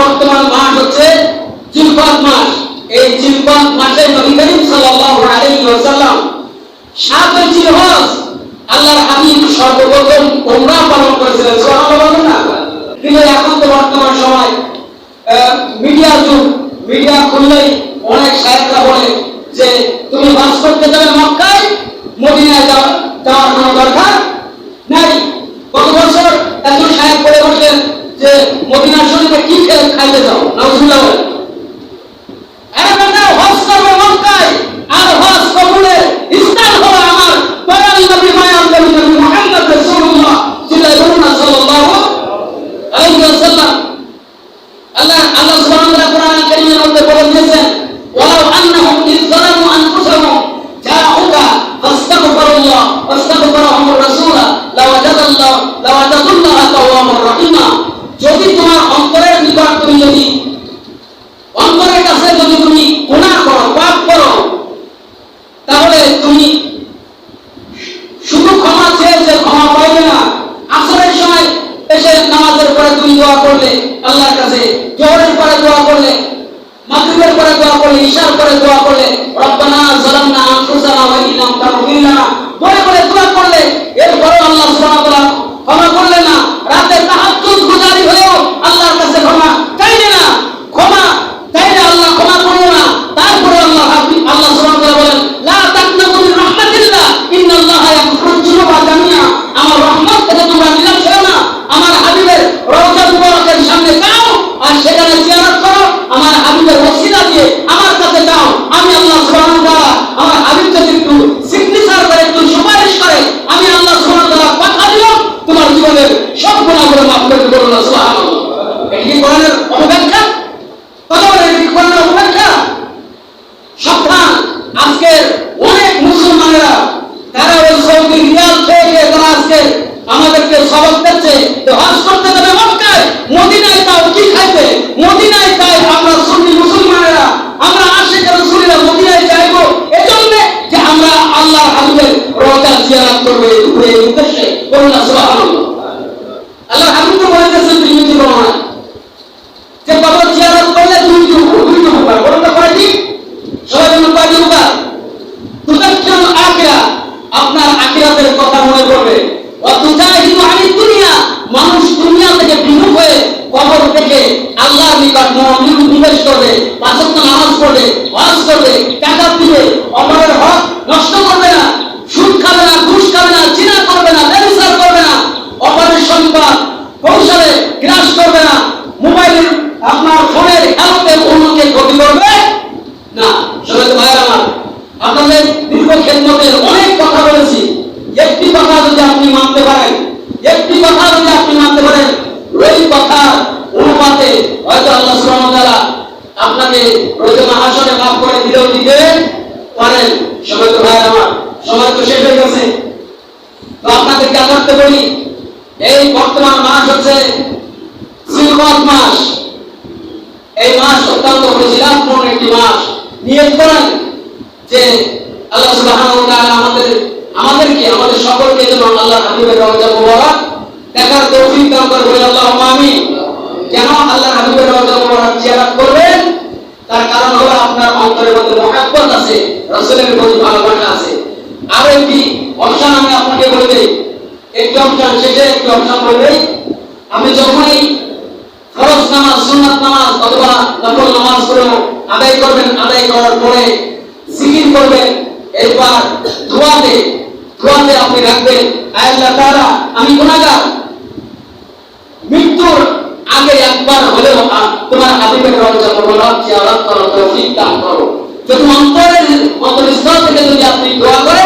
বর্তমান মাস হচ্ছে জিলকদ মাস। এই জিলকদ মাসে নবী করিম সাল্লাল্লাহু আলাইহি ওয়াসাল্লাম সাতই জিলহজ আল্লাহর হাবিব সর্বপ্রথম উমরা পালন করেছিলেন। সুবহানাল্লাহ কিন্তু এখন তো বর্তমান সময় মিডিয়া যুগ। মিডিয়া খুললেই অনেক সাহেবরা বলে যে, তুমি বাস করতে যাবে মক্কায়, মদিনায় যাওয়া- খেয়ে খাইতে যাও নাউজুবিল্লাহ বলেন এখন না হজ করবে মক্কায় আর হজ কবুলের স্থান হলো আমার দয়াল নবী মায়ার নবী নবী মুহাম্মদ রাসূলুল্লাহ সাল্লাল্লাহু আলাইহি ওয়াসাল্লাম আল্লাহ আল্লাহ সুবহানাহু ওয়া তাআলা কোরআন কারীমের মধ্যে বলে দিয়েছেন ওয়ালাউ আন্নাহুম ইয যালামু আনফুসাহুম জাউকা ফাস্তাগফিরুল্লাহ ওয়াস্তাগফিরহুমুর রাসূল লাওয়াজাদাল্লাহ লাওয়াজাদুল্লাহ তাওয়াবুর রহিমা যদি তোমার অন্তরের নিকট তুমি যদি অন্তরের কাছে যদি তুমি গুনাহ করো পাপ করো তাহলে তুমি শুধু ক্ষমা চেয়েছে ক্ষমা পাইবে না আসরের সময় এসে নামাজের পরে তুমি দোয়া করলে, আল্লাহর কাছে জোহরের পরে দোয়া করলে, মাগরিবের পরে দোয়া করলে, ঈশার পরে দোয়া করলে, রব্বানা যালামনা আনফুসানা ওয়া ইন লাম তাগফির লানা। বলে বলে দোয়া করলে এরপরে আল্লাহ সুবহানাহু ওয়া তাআলা ক্ষমা করলেন না রাতে তাহাজ্জুদ গুজারি হয়েও আল্লাহর কাছে ক্ষমা চাইলে না ক্ষমা চাইলে আল্লাহ ক্ষমা করল না তারপরে আল্লাহ হাবি- আল্লাহ সুবহানাহু ওয়া তাআলা বলেন লা তাকনাতু মিন রাহমাতিল্লাহ ইন্নাল্লাহা ইয়াগফিরু যুনুবা জামিআ আমার রহমত থেকে তোমরা নিরাশ হও না আমার হাবিবের রওজা মুবারকের সামনে যাও আর সেখানে জিয়ারত করো আমার হাবিবের ওসিলা দিয়ে আমার কাছে যাও আমি আল্লাহ সুবহানাহু ওয়া তাআলা আমার হাবিব যদি একটু সিগনেচার করে একটু সুপারিশ করে আমি আল্লাহ সুবহানাহু ওয়া তাআলা কথা দিলাম তোমার জীবনের সব আল্লাহ সুবহানাহু এটা কি কোরআনের অপব্যাখ্যা? কথা বলে এটা আজকের অনেক আজকে আমাদেরকে সবক দিচ্ছে যে হজ করতে যাবে মক্কায়। মদিনায় তাও কি খাইতে মদিনায় আমরা সুন্নি মুসলমানেরা, আমরা আশেখ রসুলিরা মদিনায় যাইবো। এজন্য যে আমরা আল্লাহ হাবিবের রোজা জিয়ারত করব এই উদ্দেশ্যে। বলুন সুবহানাল্লাহ। আল্লাহ হাবিব তো তুমি কি করো না যে কবর জিয়ারত করলে দুই দুই উপকার বলুন তো কয়টি সবাই বলুন কয়টি উপকার তুজাক্কিরুল আখিরা, আপনার আখিরাতের কথা মনে পড়বে। ওয়া তুজাহিদু আনিদ দুনিয়া, মানুষ দুনিয়া থেকে বিমুখ হয়ে কবর থেকে আল্লাহর নিকট মনোযোগ নিবেশ করবে পাঁচ ওয়াক্ত নামাজ পড়বে, ওয়াজ করবে টাকা দিবে অপরের হক নষ্ট করবে না সুদ খাবে না ঘুষ খাবে না জিনা করবে না ব্যবসা করবে না অপরের সম্পদ কৌশলে গ্রাস করবে না। মোবাইলের আপনার ফোনের হেলথে অন্যকে ক্ষতি করবে? না সবাই ভাই, আমার আপনাদের দীর্ঘ খেদমতের অনেক কথা বলেছি। একটি কথা যদি আপনি মানতে পারেন, একটি কথা যদি আপনি মানতে পারেন, ওই কথা অনুপাতে হয়তো আল্লাহ ওয়া তাআলা আপনাকে রোজে মাহাশরে মাফ করে দিলেও দিতে পারেন। সবাই তো ভাই, আমার সময় তো শেষ হয়ে গেছে। তো আপনাদেরকে আগাতে বলি এই বর্তমান মাস হচ্ছে জিলকদ মাস। এই মাস অত্যন্ত ফজিলাতপূর্ণ একটি মাস। নিয়ত করেন যে আল্লাহ সুবহানাহু ওয়া তাআলা আমাদের আমাদেরকে, আমাদের সকলকে যেন আল্লাহ হাবিবের রওজা মুবারক দেখার তৌফিক দান করে আল্লাহুম্মা আমিন। কেন আল্লাহ হাবিবের রওজা মুবারক জিয়ারত করবেন? তার কারণ হলো আপনার অন্তরের মধ্যে মহাব্বত আছে, রাসূলের প্রতি ভালোবাসা আছে। আর একটি অপশন আমি আপনাকে বলে দেই। আমি যখনই নামাজ নামাজ অথবা আদায় করবেন, আদায় করার পরে জিকির করবেন, এরপর দোয়াতে দোয়াতে আপনি রাখবেন আল্লাহ আমি গুনাহগার। মৃত্যুর আগে একবার হলেও তোমার হাবিবের রওজা মোবারক, জিয়ারত করার তৌফিক দান করো। যদি অন্তরের অন্তরস্থল থেকে যদি আপনি দোয়া করেন